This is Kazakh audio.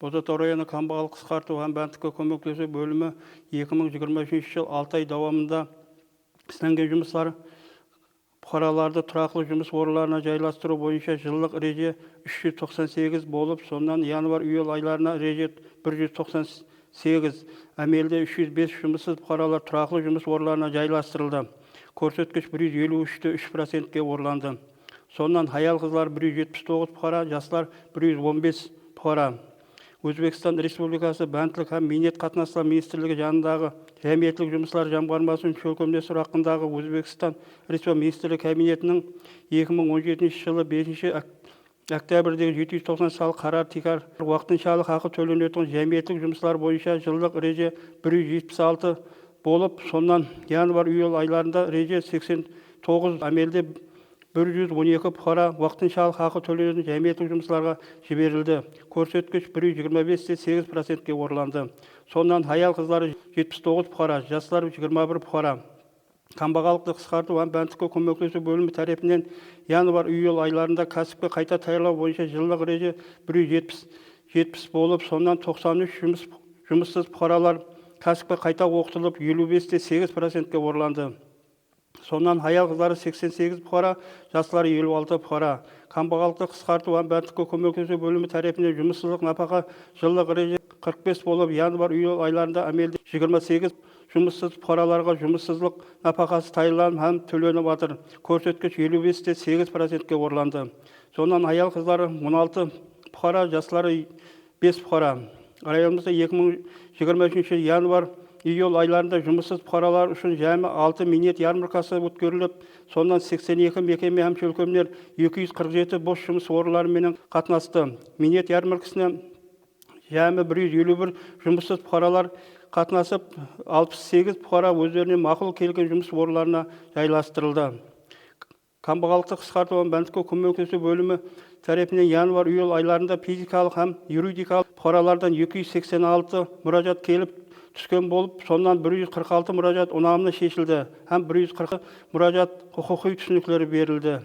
бозатау районы қамбағал қысқарту бәндікке көмектесу бөлімі 2023 жыл 6 ай давамында істелген жұмыстар бұқараларды тұрақты жұмыс орындарына жайластыру бойынша жылдық ереже 398 болып сонан январь июль айларына ереже 198 әмелде 305 жұмыссыз бұқаралар тұрақты жұмыс орындарына жайластырылды. Көрсеткіш 153-те 3 процентке орланды сонан аял қызлар 179 бұқара жастар 115 бұқара. Өзбекстан республикасы бәнділік һәм минет қатынастар министрлігі жанындағы жәмиеттілік жұмыстар jamg'arмасының чөлкемдесу хақындағы өзбекстан республика министрлігі кабинетінің 2017 жылы 5 октябрьдегі 790 салық қарар тикар уақытыншалық ақы төленетін жәмиеттілік жұмыстар бойынша жылдық ереже 176 болып сонан январь июль айларында ереже 89 әмелде 112 бұқара уақытыншалық ақы төленетін жәмиеттік жұмыстарға жіберілді. Көрсеткіш 125-те 8 процентке орланды сонан аял қыздары 79 бұқара жастар 21 бұқара қамбағалықты қысқарту бәндікке көмектесу бөлімі тарапынан январь июль айларында кәсіпке қайта даярлау бойынша жылдық ереже 170 70 болып сонан 93 жұмыс жұмыссыз бұқаралар кәсіпке қайта оқытылып 55-те 8 процентке орланды сонан аял қыздары 88 бұқара жастары 56 бұқара қамбағалықты қысқарту һәм бәндікке көмектесу бөлімі тарапынан жұмыссыздық нәпақа жылдық ереже 45 болып январь июль айларында әмелде 28 жұмыссыз бұқараларға жұмыссыздық нәпақасы тағайындалып һәм төленіп жатыр көрсеткіш 55-те 8 процентке орланды сонан аял қыздары 16 бұқара жастары 5 бұқара районымызда 2023 январь июль айларында жұмыссыз бұқаралар үшін жәмі 6 минет ярмаркасы өткізіліп сонан 82 мекеме һәм чөлкемдер 247 бос жұмыс орындарымен қатынасты минет ярмаркасына жәмі 151 жұмыссыз бұқаралар қатынасып 68 бұқара өздеріне мақұл келген жұмыс орындарына жайластырылды қамбағалықты қысқарту бәндікке көмектесу бөлімі тарапынан январь июль айларында физикалық һәм юридикалық бұқаралардан 286 мұражат келіп түскен болып сонан 146 мұражат ұнамды шешілді һәм 140 мұражат құқықи түсініктері берілді